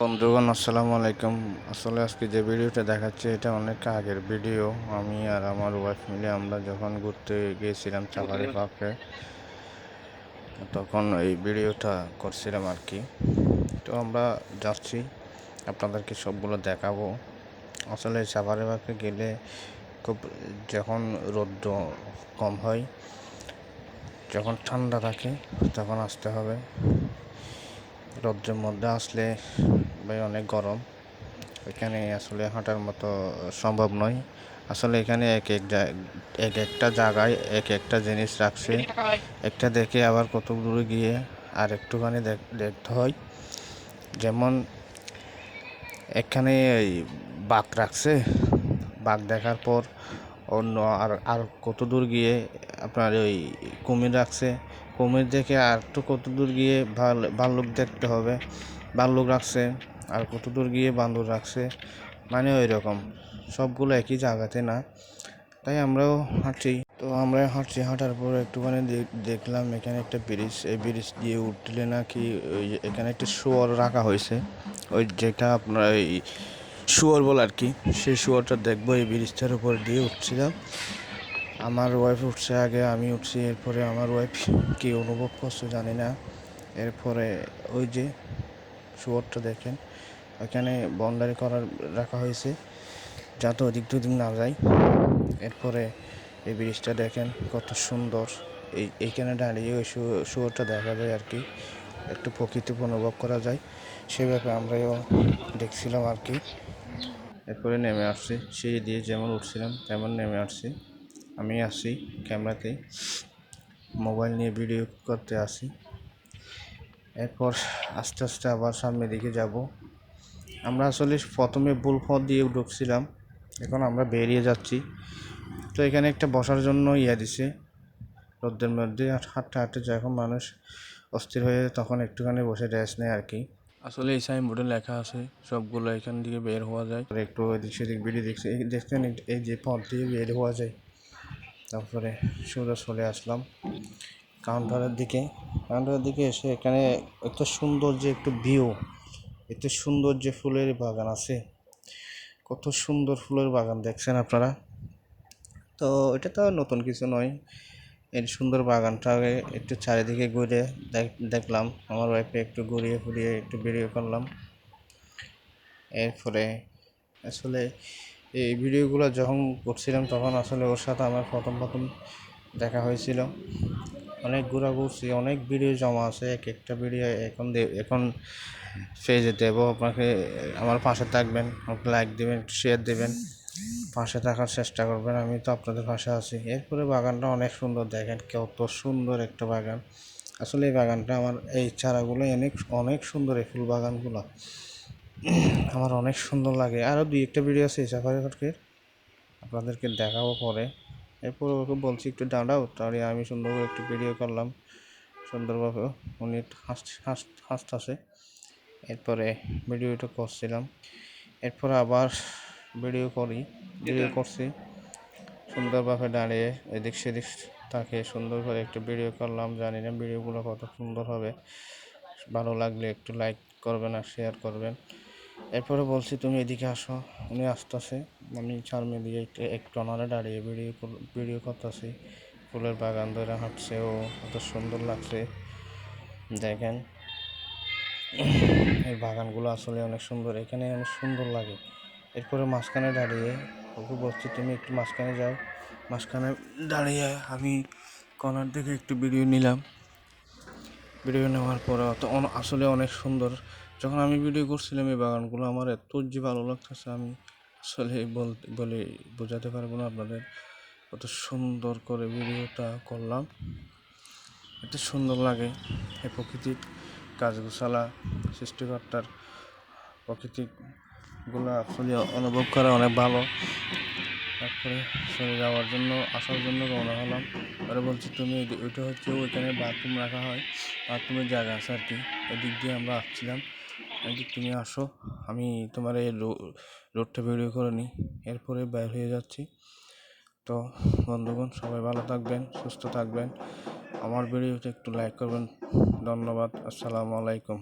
বন্ধুগণ আসসালামু আলাইকুম। আসলে আজকে যে ভিডিওটা দেখাচ্ছে এটা অনেক আগের ভিডিও। আমি আর আমার ওয়াইফ মিলে আমরা যখন ঘুরতে গিয়েছিলাম চাপারি পার্কে তখন এই ভিডিওটা করছিলাম আর কি। তো আমরা যাচ্ছি আপনাদেরকে সবগুলো দেখাবো। আসলে চাপারি পার্কে গেলে খুব যখন রৌদ্র কম হয় যখন ঠান্ডা থাকে তখন আসতে হবে। রৌদ্রের মধ্যে আসলে ভাই অনেক গরম। এখানে আসলে হাঁটার মতো সম্ভব নয়। আসলে এখানে এক এক এক একটা জায়গায় এক একটা জিনিস রাখছে। একটা দেখে আবার কত দূরে গিয়ে আর একটুখানি দেখতে হয়। যেমন এখানে এই বাঘ রাখছে। বাঘ দেখার পর অন্য আর আর কত দূর গিয়ে আপনার ওই কুমির রাখছে। কুমির দেখে আর একটু কত দূর গিয়ে ভালো, ভাল্লুক দেখতে হবে। ভাল্লুক রাখছে, আর কত দূর গিয়ে বান্দর রাখছে মানে ওই রকম। সবগুলো একই জায়গাতে না। তাই আমরাও হাঁটছি। তো আমরা হাঁটছি, হাঁটার পর একটুখানি দেখলাম এখানে একটা ব্রিজ। এই ব্রিজ দিয়ে উঠলে নাকি ওই এখানে একটা শুয়োর রাখা হয়েছে। ওই যেটা আপনার এই শুয়োর বল আর কি, সেই শুয়োরটা দেখব। এই ব্রিজটার উপর দিয়ে উঠছিলাম। আমার ওয়াইফ উঠছে আগে, আমি উঠছি, এরপরে আমার ওয়াইফ কী অনুভব করছে জানি না। এরপরে ওই যে শুয়োরটা দেখেন, ওইখানে বাউন্ডারি করার রাখা হয়েছে, যাতে ওদিক দুদিন না যায়। এরপরে এই ব্রিজটা দেখেন কত সুন্দর, এই, এইখানে দাঁড়িয়ে ওই শুয়োরটা দেখা যায় আর কি, একটু প্রকৃতি অনুভব করা যায়। সেভাবে আমরাও দেখছিলাম আর কি। এরপরে নেমে আসছি, সিঁড়ি দিয়ে যেমন উঠছিলাম, তেমন নেমে আসছি। আমি আসি ক্যামেরাতে মোবাইল নিয়ে ভিডিও করতে আসি। এরপর আস্তে আস্তে আবার সামনের দিকে যাব। আমরা আসলে প্রথমে ভুল পথ দিয়ে ঢুকছিলাম। এখন আমরা বেরিয়ে যাচ্ছি। তো এখানে একটা বসার জন্য ইয়ে দিছে। রোদ্রের মধ্যে হাঁটতে হাঁটতে যখন মানুষ অস্থির হয়ে যায় তখন একটুখানি বসে রেস্ট নেয় আর কি। আসলে এই সাইনবোর্ডে লেখা আছে সবগুলো এখান থেকে বের হওয়া যায়। একটু এদিক সেদিক ভিডিও দেখছে। দেখছেন এই যে পথ দিয়ে বের হওয়া যায়। তারপরে সোজা চলে আসলাম কাউন্টারের দিকে। কাউন্টারের দিকে এসে এখানে একটা সুন্দর যে একটু ভিউ এত সুন্দর যে ফুলের বাগান আছে, কত সুন্দর ফুলের বাগান দেখছেন আপনারা? তো এটা তো নতুন কিছু নয়, এই সুন্দর বাগানটাকে একটু চারিদিকে ঘুরে দেখলাম। আমার ওয়াইফে একটু ঘুরিয়ে ফুরিয়ে একটু বেরিয়ে করলাম এরপরে আসলে এই ভিডিওগুলো যখন করছিলাম তখন আসলে ওর সাথে আমার প্রথম প্রথম দেখা হয়েছিল। অনেক ঘোরা ঘুরছি অনেক ভিডিও জমা আছে, এক একটা ভিডিও এখন এখন পেজে দেবো, আপনাকে আমার পাশে থাকবেন লাইক দেবেন শেয়ার দেবেন, পাশে থাকার চেষ্টা করবেন, আমি তো আপনাদের পাশে আছি। এরপরে বাগানটা অনেক সুন্দর, দেখেন কত সুন্দর একটা বাগান। আসলে এই বাগানটা আমার, এই চারাগুলো অনেক অনেক সুন্দর এই ফুল বাগানগুলো। আমার অনেক সুন্দর লাগে। আরও দুই একটা ভিডিও আছে সাফারি পার্কের আপনাদেরকে দেখাবো পরে। এরপর ওকে বলছি একটু দাঁড়াও। তাহলে আমি সুন্দর করে একটু ভিডিও করলাম। সুন্দরভাবে উনি হাসতেছে এরপরে ভিডিওটা করছিলাম। এরপর আবার ভিডিও করি। ভিডিও করছি। সুন্দরভাবে দাঁড়িয়ে এদিক সেদিক তাকে সুন্দর করে একটু ভিডিও করলাম। জানি না ভিডিওগুলো কত সুন্দর হবে। ভালো লাগলে একটু লাইক করবেন আর শেয়ার করবেন। এরপরে বলছি, তুমি এদিকে আসো। উনি আসতেছে। আমি চারমে দিয়ে একটু অনারে দাঁড়িয়ে ভিডিও ভিডিও করতেছি। ফুলের বাগান ধরে হাঁটছে ও, কত সুন্দর লাগছে। দেখেন, এই বাগানগুলো আসলে অনেক সুন্দর। এখানে অনেক সুন্দর লাগে। এরপরে মাঝখানে দাঁড়িয়ে ওকে বলছি, তুমি একটু মাঝখানে যাও। মাঝখানে দাঁড়িয়ে আমি কর্নার থেকে একটু ভিডিও নিলাম। ভিডিও নেওয়ার পরে অত আসলে অনেক সুন্দর। যখন আমি ভিডিও করছিলাম এই বাগানগুলো, আমার এত যে ভালো লাগতেছে, আমি আসলে বলতে, বলে বোঝাতে পারব না আপনাদের। কত সুন্দর করে ভিডিওটা করলাম। এত সুন্দর লাগে এই প্রকৃতির গাছগুছালা, সৃষ্টিকর্তার প্রকৃতিগুলো আসলে অনুভব করা অনেক ভালো। তারপরে চলে যাওয়ার জন্য, আসার জন্য রওনা হলাম। পরে বলছি, তুমি ওইটা হচ্ছে ওইখানে বাথরুম রাখা হয় বাথরুমের জায়গা আছে আর কি। এদিক দিয়ে আমরা আসছিলাম। এদিক তুমি আসো, আমি তোমার এই রোডটা ভিডিও করে নিই। এরপরে বের হয়ে যাচ্ছি। তো বন্ধুগণ, সবাই ভালো থাকবেন, সুস্থ থাকবেন। আমার ভিডিওটা একটু লাইক করবেন। ধন্যবাদ, আসসালামু আলাইকুম।